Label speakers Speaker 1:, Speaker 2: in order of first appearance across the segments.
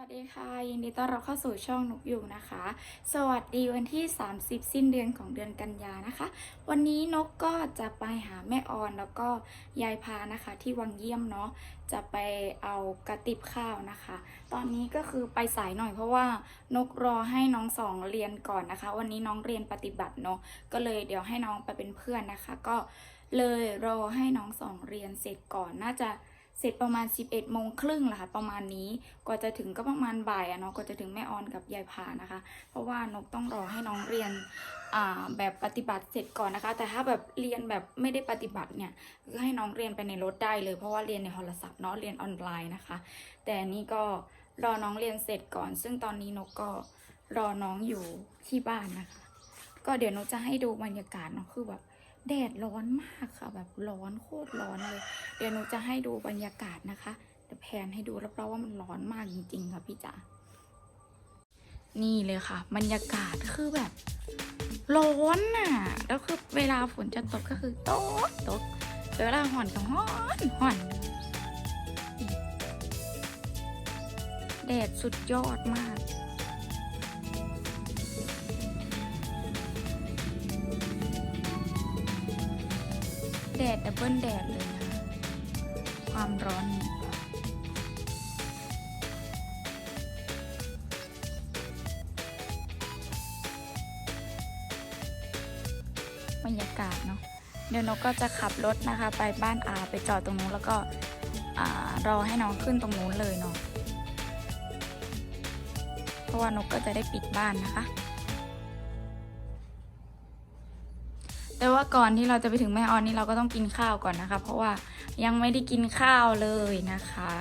Speaker 1: วัสดีค่ะ ยินดีต้อนรับเข้าสู่ช่องนกอยู่นะคะ สวัสดีวันที่ 30 สิ้นเดือนของเดือนกันยานะคะ วันนี้นกก็จะไปหาแม่ออนแล้วก็ยายพานะคะ ที่วังเยี่ยมเนาะจะไปเอากระติบข้าวนะคะ ตอนนี้ก็คือไปสายหน่อยเพราะว่านกรอให้น้องสองเรียนก่อนนะคะ วันนี้น้องเรียนปฏิบัติเนาะก็เลยเดี๋ยวให้น้องไปเป็นเพื่อนนะคะ ก็เลยรอให้น้องสองเรียนเสร็จก่อนน่าจะ เสร็จประมาณ 11โมงครึ่งแหละค่ะประมาณนี้กว่าจะถึงก็ประมาณบ่ายอะเนาะกว่าจะถึงแม่ออนกับยายพานะคะ เพราะว่านกต้องรอให้น้องเรียนอ่าแบบปฏิบัติเสร็จก่อนนะคะ แต่ถ้าแบบเรียนแบบไม่ได้ปฏิบัติเนี่ยก็ให้น้องเรียนไปในรถได้เลย เพราะว่าเรียนในโทรศัพท์เนาะเรียนออนไลน์นะคะ แต่นนี้ก็รอน้องเรียนเสร็จก่อน ซึ่งตอนนี้นกก็รอน้องอยู่ที่บ้านนะคะ ก็เดี๋ยวนกจะให้ดูบรรยากาศเนาะคือแบบ แดดร้อนมากค่ะ แบบร้อนโคตรร้อนเลย เดี๋ยวหนูจะให้ดูบรรยากาศนะคะเดี๋ยวแพนให้ดูรับรองว่ามันร้อนมากจริง ๆ ค่ะพี่จ๋านี่เลยค่ะ บรรยากาศคือแบบร้อนน่ะ แล้วคือเวลาฝนจะตกก็คือตกตกเวลาห่อนก็ห่อนห่อนแดดสุดยอดมาก ดดดับเบิลแดดเลยนะคะความร้อนนี่บรรยากาศเนาะเดี๋ยวนกก็จะขับรถนะคะ ไปบ้านอาไปจอดตรงนู้นแล้วก็รอให้น้องขึ้นตรงนู้นเลยเนาะเพราะว่านกก็จะได้ปิดบ้านนะคะ แต่ว่าก่อนที่เราจะไปถึงแม่ออนนี่เราก็ต้องกินข้าวก่อนนะคะ เพราะว่ายังไม่ได้กินข้าวเลยนะคะ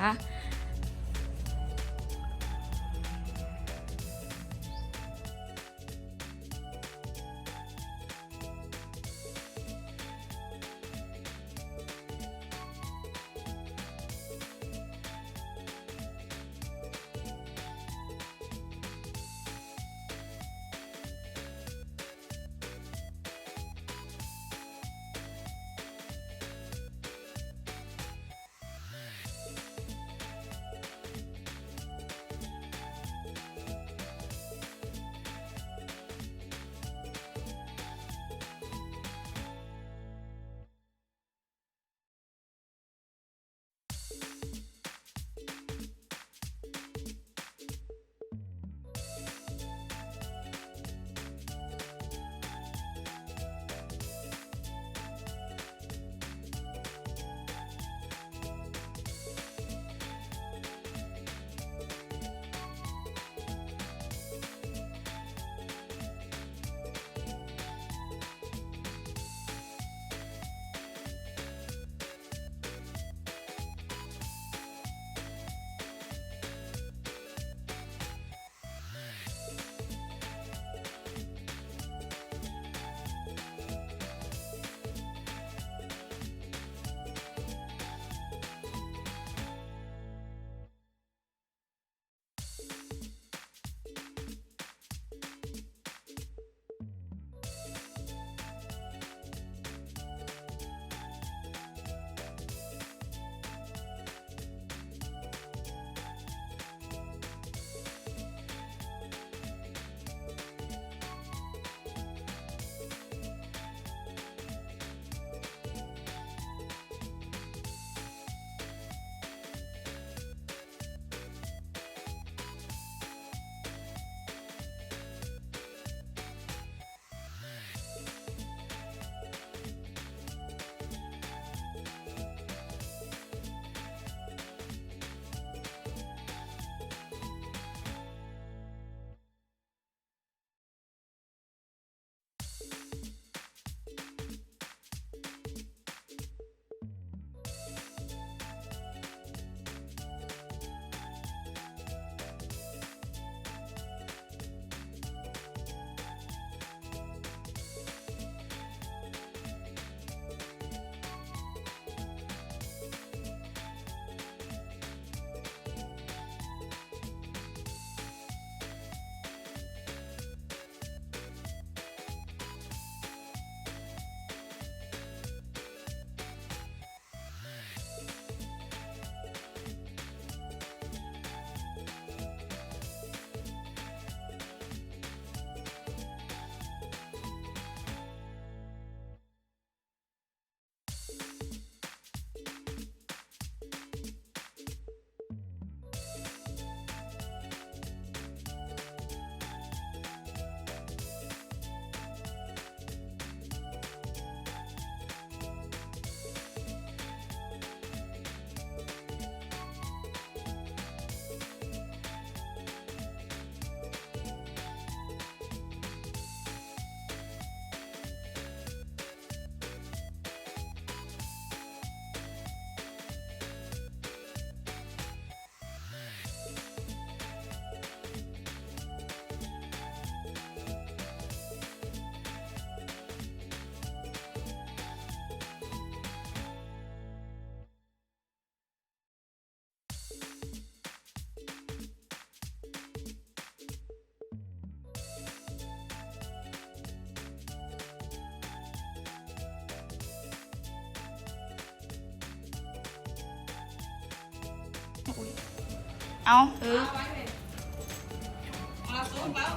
Speaker 1: อุ๊ยเอาเออ
Speaker 2: เอาไว้เลยมาซุ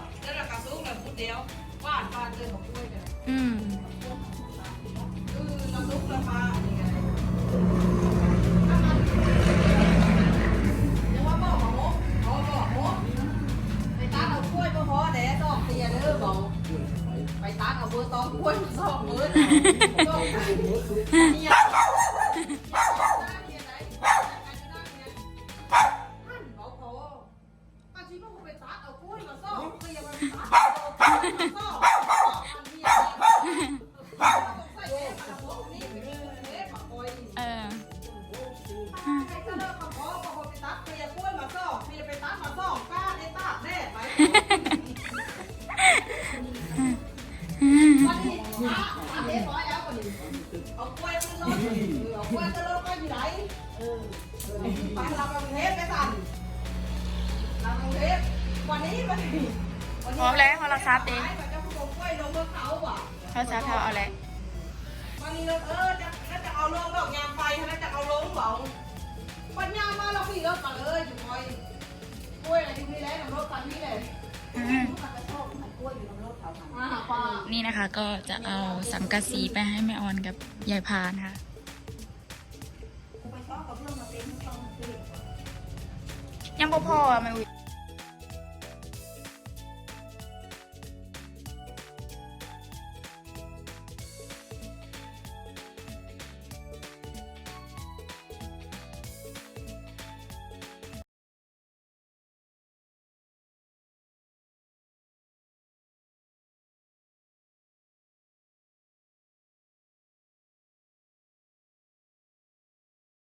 Speaker 2: ล้วยขึ้นรถเอากล้วยขึ้นรถไปอยู่ไหนเออไปเราไปกรุงเทพไปสั่นเราไปกรุงเทพวันนี้วันนี้
Speaker 1: พร้อมแล้วโทรศัพท์เอง
Speaker 2: มันจะพูดกล้วยลงเมื่อเขาอะ
Speaker 1: เขาจะเท่าเอาอะไร
Speaker 2: วันนี้เราเออจะจะเอาลงดอกยางไปใช่ไหมจะเอาลงเปล่าปัญญามาเราพี่รถมาเลยอยู่คอยกล้วยอะไรอยู่นี่แหละน้ำรถคันนี้เลย
Speaker 1: อืม
Speaker 2: มาหาปลา
Speaker 1: นี่นะคะก็จะเอาสังกะสีไปให้แม่ออนกับยายพานค่ะ ยังบ่พออะแม่อุ้ย